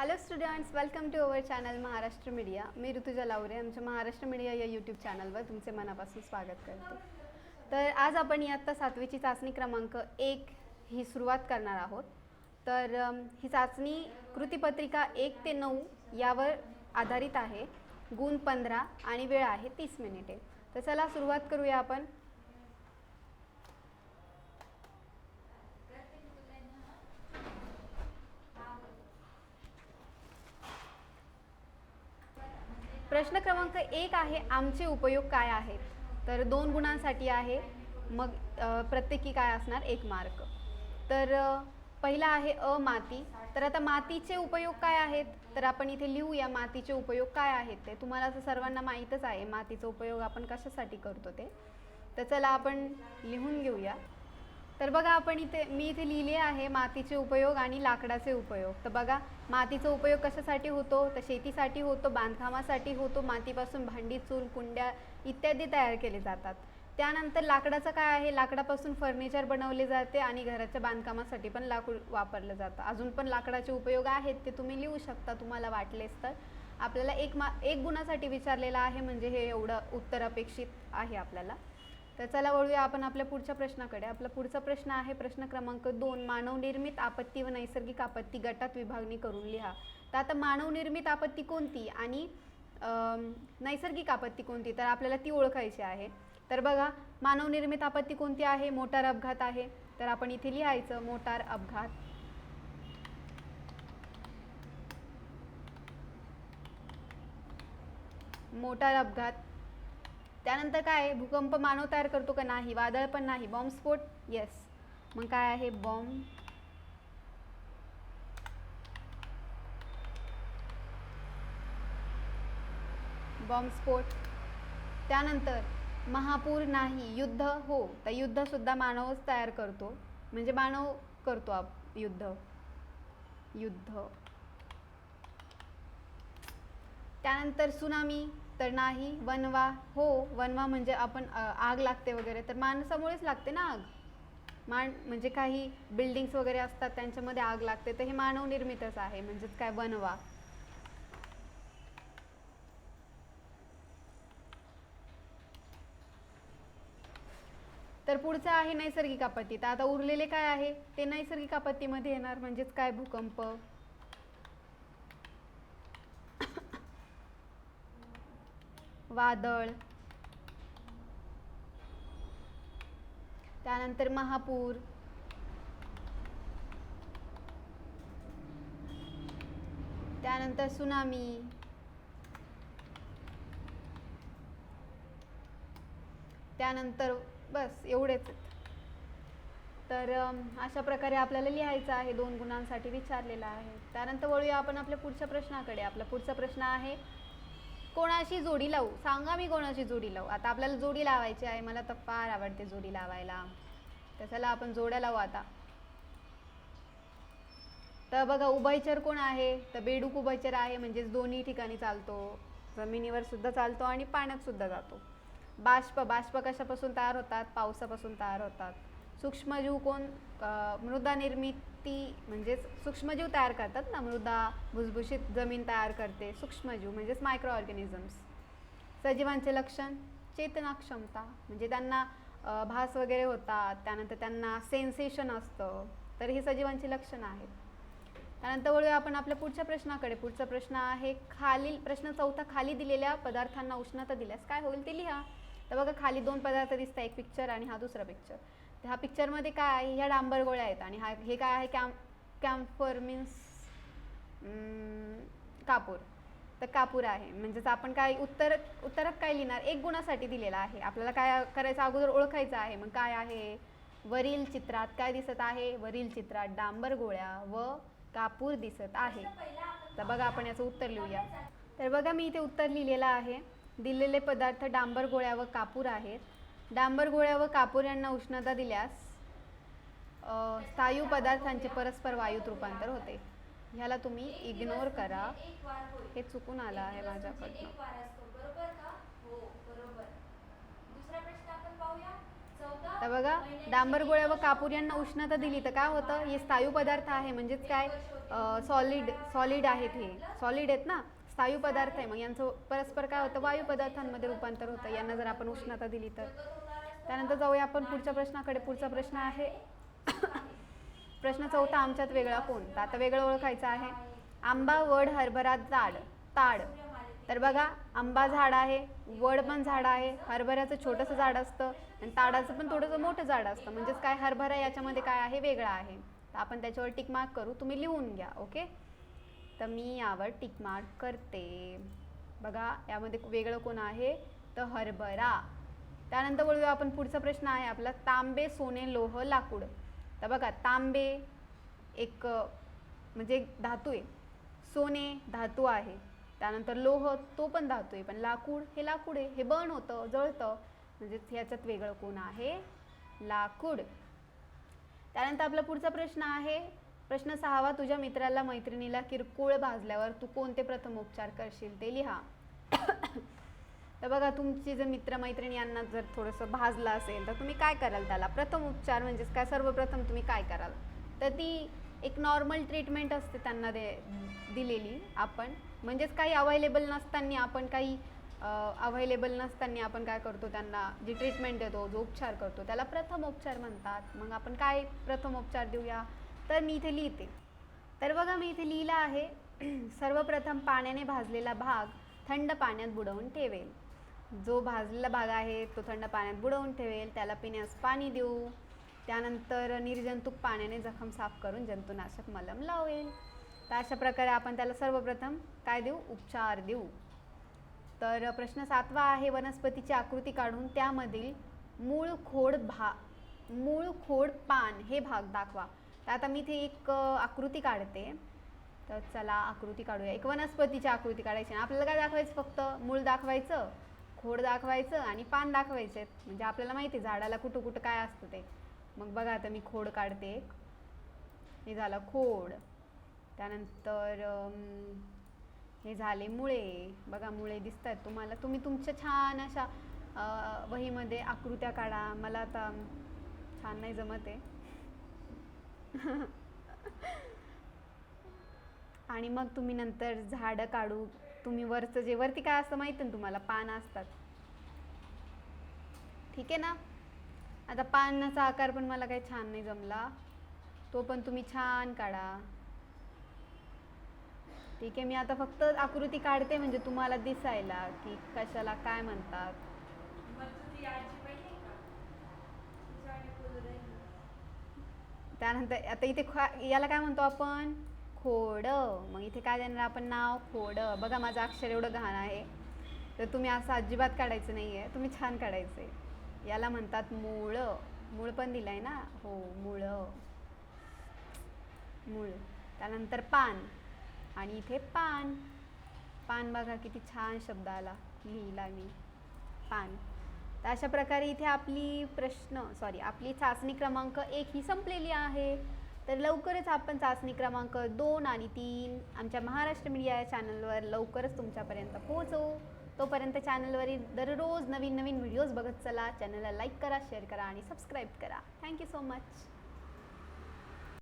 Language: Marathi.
Hello students welcome to our channel Maharashtra media मी ऋतुजा लावरे आमच्या महाराष्ट्र मीडिया या यूट्यूब चॅनलवर तुमचे मनापासून स्वागत करते. तर आज आपण इयत्ता सातवीची चाचणी क्रमांक एक ही सुरुवात करणार आहोत. तर ही चाचणी कृतीपत्रिका एक ते नऊ यावर आधारित आहे. गुण पंधरा आणि वेळ आहे तीस मिनिटे. तर चला सुरुवात करूया आपण. प्रश्न क्रमांक एक आहे आमचे उपयोग काय आहेत? तर दोन गुणांसाठी आहे मग प्रत्येकी काय असणार? एक मार्क. तर पहिला आहे अ माती. तर आता मातीचे उपयोग काय आहेत? तर आपण इथे लिहूया मातीचे उपयोग काय आहेत ते. तुम्हाला असं सर्वांना माहीतच आहे मातीचा उपयोग आपण कशासाठी करतो ते. तर चला आपण लिहून घेऊया. तर बघा आपण इथे मी इथे लिहिले आहे मातीचे उपयोग आणि लाकडाचे उपयोग. तर बघा मातीचा उपयोग कशासाठी होतो? तर शेतीसाठी होतो बांधकामासाठी होतो मातीपासून भांडी चूल कुंड्या इत्यादी तयार केले जातात. त्यानंतर लाकडाचं काय आहे? लाकडापासून फर्निचर बनवले जाते आणि घराच्या बांधकामासाठी पण लाकूड वापरलं जातं. अजून पण लाकडाचे उपयोग आहेत ते तुम्ही लिहू शकता तुम्हाला वाटलेच तर. आपल्याला एक मा एक गुणासाठी विचारलेलं आहे म्हणजे हे एवढं उत्तर अपेक्षित आहे आपल्याला. तर चला वळूया आपण आपल्या पुढच्या प्रश्नाकडे. आपला पुढचा प्रश्न आहे प्रश्न क्रमांक दोन मानवनिर्मित आपत्ती व नैसर्गिक आपत्ती गटात विभागणी करून लिहा. तर आता मानवनिर्मित आपत्ती कोणती आणि नैसर्गिक आपत्ती कोणती? तर आपल्याला ती ओळखायची आहे. तर बघा मानवनिर्मित आपत्ती कोणती आहे? मोटार अपघात आहे. तर आपण इथे लिहायचं मोटार अपघात. मोटार अपघात. त्यानंतर काय आहे? भूकंप मानव तयार करतो का नाही? वादळ पण नाही. बॉम्बस्फोट येस मग काय आहे? बॉम्ब बॉम्बस्फोट त्यानंतर महापूर नाही. युद्ध? हो. तर युद्धसुद्धा मानवच तयार करतो. म्हणजे मानव करतो आप युद्ध. युद्ध. त्यानंतर सुनामी? तर नाही वनवा हो वनवा म्हणजे आपण आग लागते वगैरे. तर माणसामुळेच लागते ना आग. मान म्हणजे काही बिल्डिंग्स वगैरे असतात त्यांच्यामध्ये आग लागते. तर हे मानव निर्मितच आहे म्हणजेच काय वनवा. तर पुढचं आहे नैसर्गिक आपत्ती. तर आता उरलेले काय आहे? ते नैसर्गिक आपत्तीमध्ये येणार म्हणजेच काय भूकंप? वादळ. त्यानंतर महापूर. त्यानंतर सुनामी. त्यानंतर बस एवढेच तर अशा प्रकारे आपल्याला लिहायचं आहे. दोन गुणांसाठी विचारलेलं आहे. त्यानंतर वळूया आपण आपल्या पुढच्या प्रश्नाकडे. आपला पुढचा प्रश्न आहे कोणाशी जोडी लावू? सांगा मी कोणाशी जोडी लावू? आता आपल्याला जोडी लावायची आहे. मला तर फार आवडते जोडी लावायला. तर चला आपण जोड्या लावू आता. तर बघा उभयचर कोण आहे? तर बेडूक उभयचर आहे म्हणजेच दोन्ही ठिकाणी चालतो. जमिनीवर सुद्धा चालतो आणि पाण्यात सुद्धा जातो. बाष्प बाष्प कशापासून तयार होतात? पावसापासून तयार होतात. सूक्ष्मजीव कोण? मृदा निर्मित ती म्हणजेच सूक्ष्मजीव तयार करतात ना मृदा भुसभुशीत जमीन तयार करते सूक्ष्मजीव म्हणजेच मायक्रो ऑर्गॅनिझम्स सजीवांचे लक्षण चेतना क्षमता म्हणजे त्यांना भास वगैरे होतात त्यानंतर त्यांना सेन्सेशन असतं तर हे सजीवांची लक्षणं आहेत. त्यानंतर वळूया आपण आपल्या पुढच्या प्रश्नाकडे. पुढचा प्रश्न आहे खालील प्रश्न चौथा खाली दिलेल्या पदार्थांना उष्णता दिल्यास काय होईल ते लिहा. तर बघा खाली दोन पदार्थ दिसतात एक पिक्चर आणि हा दुसरा पिक्चर ह्या पिक्चरमध्ये काय आहे ह्या डांबर गोळ्या आहेत आणि हा हे काय आहे? कॅम्प कॅम्फर मीन्स कापूर. तर कापूर आहे. म्हणजेच आपण काय उत्तर उत्तरात काय लिहिणार? एक गुणासाठी दिलेला आहे. आपल्याला काय करायचं? अगोदर ओळखायचं आहे. मग काय आहे? वरील चित्रात काय दिसत आहे? वरील चित्रात डांबर गोळ्या व कापूर दिसत आहे. तर बघा आपण याचं उत्तर लिहूया. तर बघा मी इथे उत्तर लिहिलेलं आहे. दिलेले पदार्थ डांबर गोळ्या व कापूर आहेत. डांबर गोळ्या व कापूर यांना उष्णता दिल्यास स्थायू पदार्थांचे परस्पर वायूत रूपांतर होते. ह्याला तुम्ही इग्नोर करा. हे चुकून आलं आहे माझ्याकडून. माझ्याकडनं तर बघा डांबर गोळ्या व कापूर यांना उष्णता दिली तर काय होतं? हे स्थायू पदार्थ आहे म्हणजेच काय? सॉलिड सॉलिड आहेत हे. सॉलिड आहेत ना? स्थायू पदार्थ आहे. मग यांचं परस्पर काय होतं? वायू पदार्थांमध्ये रूपांतर होतं. यांना जर आपण उष्णता दिली तर. त्यानंतर जाऊया आपण पुढच्या प्रश्नाकडे. पुढचा प्रश्न आहे प्रश्न चौथा आमच्यात वेगळा कोण? तर आता वेगळं ओळखायचं आहे. आंबा वड हरभरा जाड ताड. तर बघा आंबा झाड आहे वड पण झाड आहे हरभऱ्याचं छोटंसं झाड असतं आणि ताडाचं पण थोडंसं मोठं झाड असतं. म्हणजेच काय? हरभरा याच्यामध्ये काय आहे? वेगळा आहे. तर आपण त्याच्यावर टिक मार्क करू. तुम्ही लिहून घ्या ओके? तर मी यावर टिक मार्क करते. बघा यामध्ये वेगळं कोण आहे? तर हरभरा. त्यानंतर बोलूया आपण पुढचा प्रश्न आहे आपला तांबे सोने लोह लाकूड. तर बघा तांबे एक म्हणजे एक धातू आहे. सोने धातू आहे. त्यानंतर लोह तो पण धातू आहे. पण लाकूड हे लाकूड आहे. हे बर्न होतं जळतं. म्हणजेच ह्याच्यात वेगळं कोण आहे? लाकूड. त्यानंतर आपला पुढचा प्रश्न आहे. प्रश्न सहावा तुझ्या मित्राला मैत्रिणीला किरकोळ भाजल्यावर तू कोणते प्रथम उपचार करशील ते लिहा. तर बघा तुमची जर मित्रमैत्रिणी यांना जर थोडंसं भाजलं असेल तर तुम्ही काय कराल त्याला? प्रथम उपचार म्हणजेच काय? सर्वप्रथम तुम्ही काय कराल? तर ती एक नॉर्मल ट्रीटमेंट असते त्यांना दे दिलेली आपण. म्हणजेच काही अवेलेबल नसताना आपण काही अवेलेबल नसताना आपण काय करतो त्यांना? जी ट्रीटमेंट देतो जो उपचार करतो त्याला प्रथम उपचार म्हणतात. मग आपण काय प्रथम उपचार देऊया? तर मी इथे लिहिते. तर बघा मी इथे लिहिलं आहे सर्वप्रथम पाण्याने भाजलेला भाग थंड पाण्यात बुडवून ठेवेल. जो भाजलेला भाग आहे तो थंड पाण्यात बुडवून ठेवेल त्याला पिण्यास पाणी देऊ. त्यानंतर निर्जंतुक पाण्याने जखम साफ करून जंतुनाशक मलम लावेल. तर अशा प्रकारे आपण त्याला सर्वप्रथम काय देऊ? उपचार देऊ. तर प्रश्न सातवा आहे वनस्पतीची आकृती काढून त्यामधील मूळ खोड भा मूळ खोड पान हे भाग दाखवा. तर आता मी इथे एक आकृती काढते. तर चला आकृती काढूया. एक वनस्पतीची आकृती काढायची. आणि आपल्याला काय दाखवायचं फक्त? मूळ दाखवायचं? खोड दाखवायचं आणि पान दाखवायचे. म्हणजे आपल्याला माहिती आहे झाडाला कुठं कुठं काय असतं ते. मग बघा आता मी खोड काढते. एक हे झालं खोड. त्यानंतर हे झाले मुळे. बघा मुळे दिसत आहेत तुम्हाला. तुम्ही तुमच्या छान अशा वहीमध्ये आकृत्या काढा. मला आता छान नाही जमत आहे. आणि मग तुम्ही नंतर झाडं काढू. तुम्ही वरचं जे वरती काय असतं माहिती ना तुम्हाला? पानं असतात. ठीक आहे ना? आता पानाचा आकार पण मला काही छान नाही जमला. तो पण तुम्ही छान काढा. ठीक आहे मी आता फक्त आकृती काढते म्हणजे तुम्हाला दिसायला की कशाला काय म्हणतात. त्यानंतर आता इथे खा- याला काय म्हणतो आपण? खोड. मग इथे काय देणार आपण नाव? खोड. बघा माझं अक्षर एवढं घाण आहे. तर तुम्ही असं अजिबात काढायचं नाही आहे तुम्ही छान काढायचं आहे याला म्हणतात मूळ. मूळ पण दिलं आहे ना? हो मूळ. मूळ. त्यानंतर पान. आणि इथे पान. पान बघा किती छान शब्द आला. लिहिला मी. पान. तर अशा प्रकारे इथे आपली प्रश्न सॉरी आपली चाचणी क्रमांक एक ही संपलेली आहे. तर लवकरच आपण चाचणी क्रमांक दोन आणि तीन आमच्या महाराष्ट्र मीडिया या चॅनलवर लवकरच तुमच्यापर्यंत पोहोचवू. तोपर्यंत चॅनलवरील दररोज नवीन नवीन व्हिडिओज बघत चला. चॅनलला लाईक करा शेअर करा आणि सबस्क्राईब करा. Thank you so much.